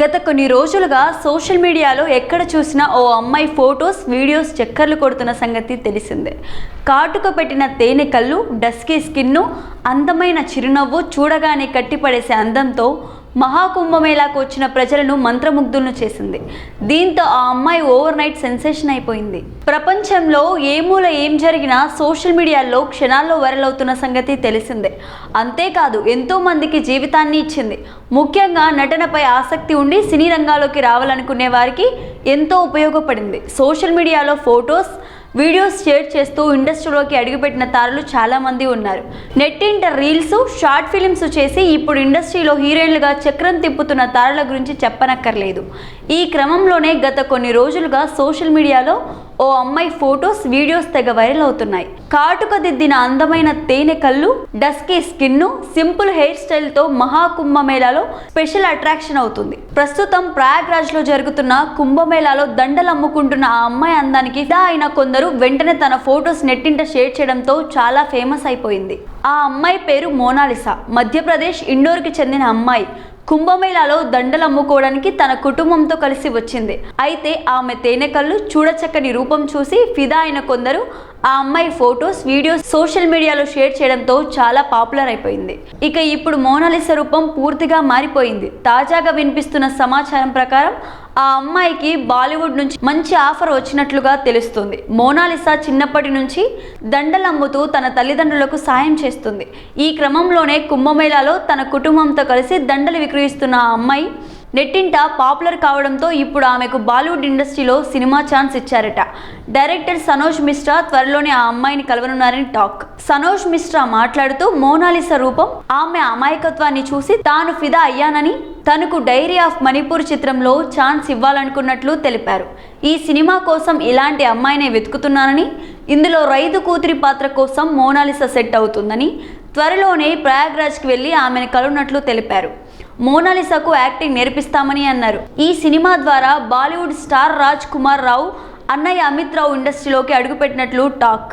గత కొన్ని రోజులుగా సోషల్ మీడియాలో ఎక్కడ చూసినా ఓ అమ్మాయి ఫొటోస్ వీడియోస్ చక్కర్లు కొడుతున్న సంగతి తెలిసిందే. కాటుక పెట్టిన తేనె కళ్ళు డస్కీ స్కిన్ను అందమైన చిరునవ్వు చూడగానే కట్టిపడేసే అందంతో మహాకుంభమేళాకు వచ్చిన ప్రజలను మంత్రముగ్ధులను చేసింది. దీంతో ఆ అమ్మాయి ఓవర్ నైట్ సెన్సేషన్ అయిపోయింది. ప్రపంచంలో ఏ మూల ఏం జరిగినా సోషల్ మీడియాలో క్షణాల్లో వైరల్ అవుతున్న సంగతి తెలిసిందే. అంతేకాదు ఎంతో మందికి జీవితాన్ని ఇచ్చింది. ముఖ్యంగా నటనపై ఆసక్తి ఉండి సినీ రంగాల్లోకి రావాలనుకునే వారికి ఎంతో ఉపయోగపడింది. సోషల్ మీడియాలో ఫొటోస్ వీడియోస్ షేర్ చేస్తూ ఇండస్ట్రీలోకి అడుగుపెట్టిన తారలు చాలామంది ఉన్నారు. నెట్టింట రీల్స్ షార్ట్ ఫిలిమ్స్ చేసి ఇప్పుడు ఇండస్ట్రీలో హీరోయిన్లుగా చక్రం తిప్పుతున్న తారల గురించి చెప్పనక్కర్లేదు. ఈ క్రమంలోనే గత కొన్ని రోజులుగా సోషల్ మీడియాలో ఓ అమ్మాయి ఫొటోస్ వీడియోస్ తెగ వైరల్ అవుతున్నాయి. కాటుక దిద్దిన అందమైన తేనె కళ్ళు డస్కీ స్కిన్ సింపుల్ హెయిర్ స్టైల్తో మహాకుంభమేళాలో స్పెషల్ అట్రాక్షన్ అవుతుంది. ప్రస్తుతం ప్రయాగ్రాజ్లో జరుగుతున్న కుంభమేళాలో దండలు అమ్ముకుంటున్న ఆ అమ్మాయి అందానికి ఇదా అయిన కొందరు వెంటనే తన ఫొటోస్ నెట్టింట షేర్ చేయడంతో చాలా ఫేమస్ అయిపోయింది. ఆ అమ్మాయి పేరు మోనాలిసా. మధ్యప్రదేశ్ ఇండోర్కి చెందిన అమ్మాయి. కుంభమేళాలో దండలు అమ్ముకోవడానికి తన కుటుంబంతో కలిసి వచ్చింది. అయితే ఆమె తేనెకళ్ళు చూడచక్కని రూపం చూసి ఫిదా అయిన కొందరు ఆ అమ్మాయి ఫొటోస్ వీడియోస్ సోషల్ మీడియాలో షేర్ చేయడంతో చాలా పాపులర్ అయిపోయింది. ఇక ఇప్పుడు మోనాలిస రూపం పూర్తిగా మారిపోయింది. తాజాగా వినిపిస్తున్న సమాచారం ప్రకారం ఆ అమ్మాయికి బాలీవుడ్ నుంచి మంచి ఆఫర్ వచ్చినట్లుగా తెలుస్తుంది. మోనాలిసా చిన్నప్పటి నుంచి దండలు అమ్ముతూ తన తల్లిదండ్రులకు సాయం చేస్తుంది. ఈ క్రమంలోనే కుంభమేళాలో తన కుటుంబంతో కలిసి దండలు విక్రయిస్తున్న ఆ అమ్మాయి నెట్టింట పాపులర్ కావడంతో ఇప్పుడు ఆమెకు బాలీవుడ్ ఇండస్ట్రీలో సినిమా ఛాన్స్ ఇచ్చారట. డైరెక్టర్ సనోజ్ మిశ్రా త్వరలోనే ఆ అమ్మాయిని కలవనున్నారని టాక్. సనోజ్ మిశ్రా మాట్లాడుతూ మోనాలిస రూపం ఆమె అమాయకత్వాన్ని చూసి తాను ఫిదా అయ్యానని తనకు డైరీ ఆఫ్ మణిపూర్ చిత్రంలో ఛాన్స్ ఇవ్వాలనుకున్నట్లు తెలిపారు. ఈ సినిమా కోసం ఇలాంటి అమ్మాయినే వెతుకుతున్నానని ఇందులో రైతు కూతురి పాత్ర కోసం మోనాలిస సెట్ అవుతుందని త్వరలోనే ప్రయాగ్రాజ్కి వెళ్ళి ఆమెను కలున్నట్లు తెలిపారు. మోనాలిసాకు యాక్టింగ్ నేర్పిస్తామని అన్నారు. ఈ సినిమా ద్వారా బాలీవుడ్ స్టార్ రాజ్ కుమార్ రావు అన్నయ్య అమిత్ రావు ఇండస్ట్రీలోకి అడుగుపెట్టినట్లు టాక్.